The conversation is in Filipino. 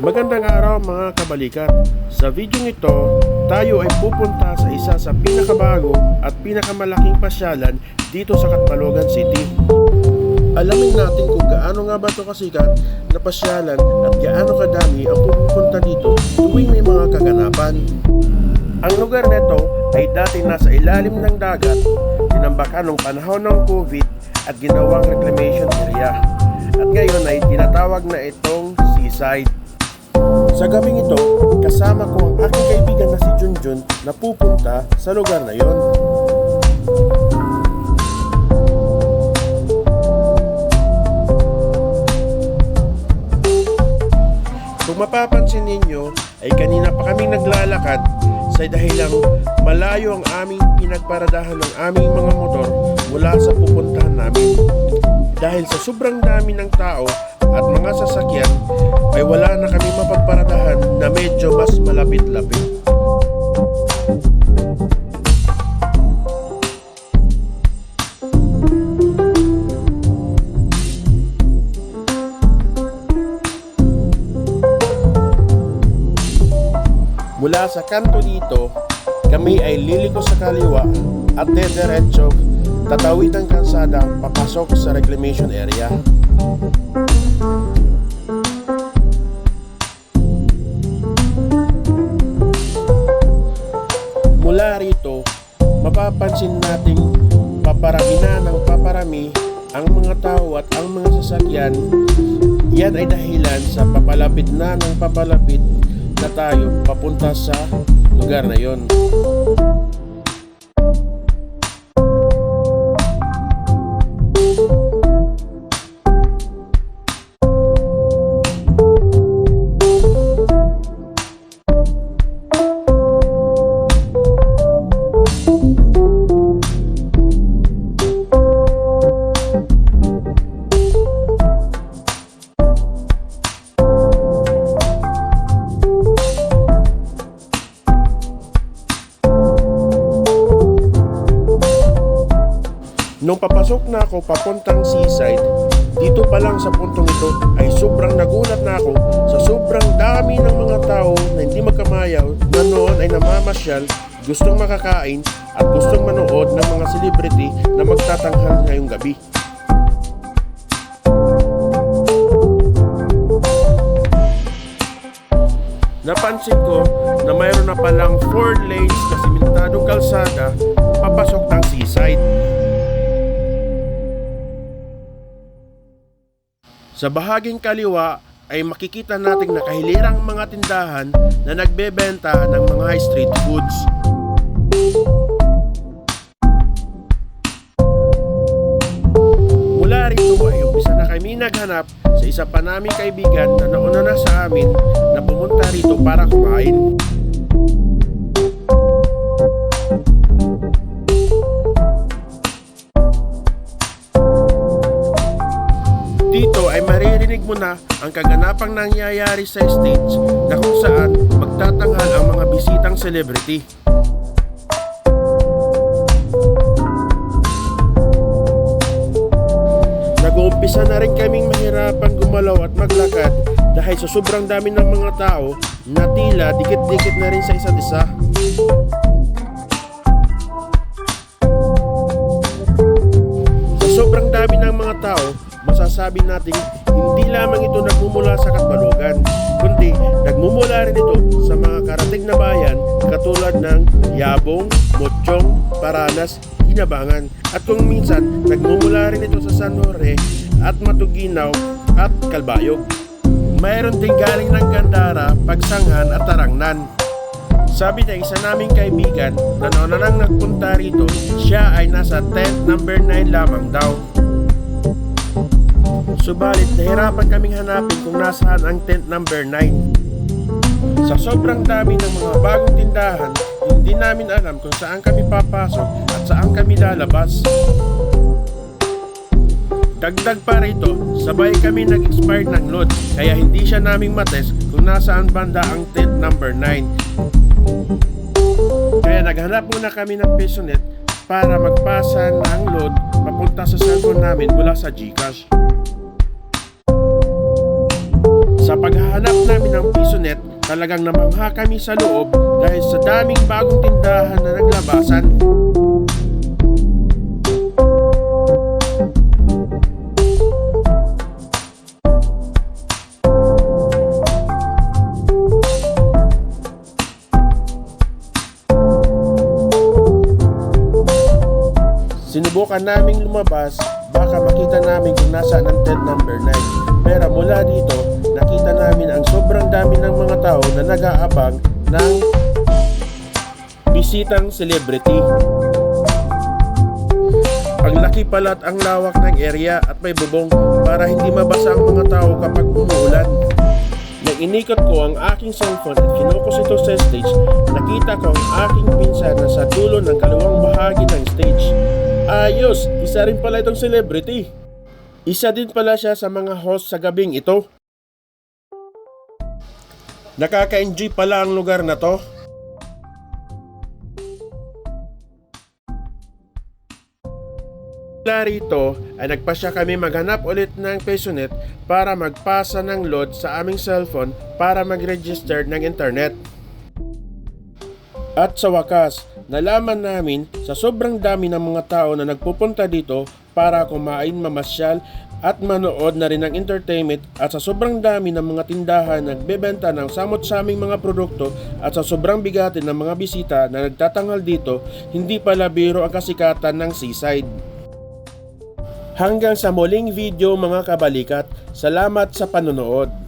Magandang araw mga kabalikat. Sa video ito, tayo ay pupunta sa isa sa pinakabago at pinakamalaking pasyalan dito sa Katbalogan City. Alamin natin kung gaano nga ba ito kasikat na pasyalan at gaano kadami ang pupunta dito tuwing may mga kaganapan. Ang lugar nito ay dati nasa ilalim ng dagat, tinambakan noong panahon ng COVID at ginawang reclamation area. At ngayon ay tinatawag na itong seaside. Sa gabing ito, kasama ko ang aking kaibigan na si Junjun na pupunta sa lugar na yon. Kung mapapansin ninyo, ay kanina pa kaming naglalakad sa dahilang malayo ang aming pinagparadahan ng aming mga motor mula sa pupuntahan namin. Dahil sa sobrang dami ng tao at mga sasakyan, ay wala na kami mapagparadahan na medyo mas malapit-lapit. Mula sa kanto dito, kami ay liliko sa kaliwa at dediretso tatawid ang kalsada papasok sa reclamation area. Mula rito, mapapansin nating paparami na ng paparami ang mga tao at ang mga sasakyan. Yan ay dahilan sa papalapit na ng papalapit na tayo papunta sa lugar na yon. Nung papasok na ako papuntang seaside, dito pa lang sa puntong ito ay sobrang nagulat na ako sa sobrang dami ng mga tao na hindi magkamayaw na noon ay namamasyal, gustong makakain at gustong manood ng mga celebrity na magtatanghal ngayong gabi. Napansin ko na mayroon na palang 4 lanes na simentadong kalsada papasok ng seaside. Sa bahaging kaliwa ay makikita nating nakahilirang mga tindahan na nagbebenta ng mga street foods. Mula rito ay umpisa na kami naghanap sa isa pa naming kaibigan na nauna na sa amin na pumunta rito para kumain. Ay maririnig mo na ang kaganapang nangyayari sa stage na kung saan magtatanghal ang mga bisitang celebrity. Nag-uumpisa na rin kaming mahirapan gumalaw at maglakad dahil sa sobrang dami ng mga tao na tila dikit-dikit na rin sa isa't isa. Sa sobrang dami ng mga tao, masasabi natin hindi lamang ito nagmumula sa Katbalogan, kundi nagmumula rin ito sa mga karating na bayan katulad ng Yabong, Mochong, Paranas, Hinabangan at kung minsan nagmumula rin ito sa San Jorge at Matuginaw at Kalbayog. Mayroon din galing ng Gandara, Pagsanghan at Tarangnan. Sabi ng isa naming kaibigan na nauna nang nagpunta rito, siya ay nasa tent number 9 lamang daw. Subalit nahirapan kaming hanapin kung nasaan ang tent number 9. Sa sobrang dami ng mga bagong tindahan, hindi namin alam kung saan kami papasok at saan kami lalabas. Dagdag pa rito, sabay kami nag-expire ng load kaya hindi siya naming mates kung nasaan banda ang tent number 9. Kaya naghanap muna kami ng pesonet para magpasa ng load papunta sa cellphone namin mula sa GCash. Sa paghahanap namin ng pisonet, talagang namangha kami sa loob dahil sa daming bagong tindahan na naglabasan. Sinubukan naming lumabas, baka makita namin kung nasaan ang tent number 9. Pero mula dito, nakita namin ang sobrang dami ng mga tao na nag-aabang ng bisitang celebrity. Ang laki pala ang lawak ng area at may bubong para hindi mabasa ang mga tao kapag umuulan. Nang inikot ko ang aking cellphone at kinukus ito sa stage, nakita ko ang aking pinsan na sa dulo ng kaliwang bahagi ng stage. Ayos! Isa rin pala itong celebrity. Isa din pala siya sa mga host sa gabing ito. Nakaka-enjoy pala ang lugar na to. Mula rito ay nagpasya kami maghanap ulit ng Pesonet para magpasa ng load sa aming cellphone para mag-register ng internet. At sa wakas, nalaman namin sa sobrang dami ng mga tao na nagpupunta dito para kumain, mamasyal at manood na rin ng entertainment at sa sobrang dami ng mga tindahan na nagbebenta ng samot-saming mga produkto at sa sobrang bigatin ng mga bisita na nagtatanghal dito, hindi pala biro ang kasikatan ng seaside. Hanggang sa muling video mga kabalikat, salamat sa panonood.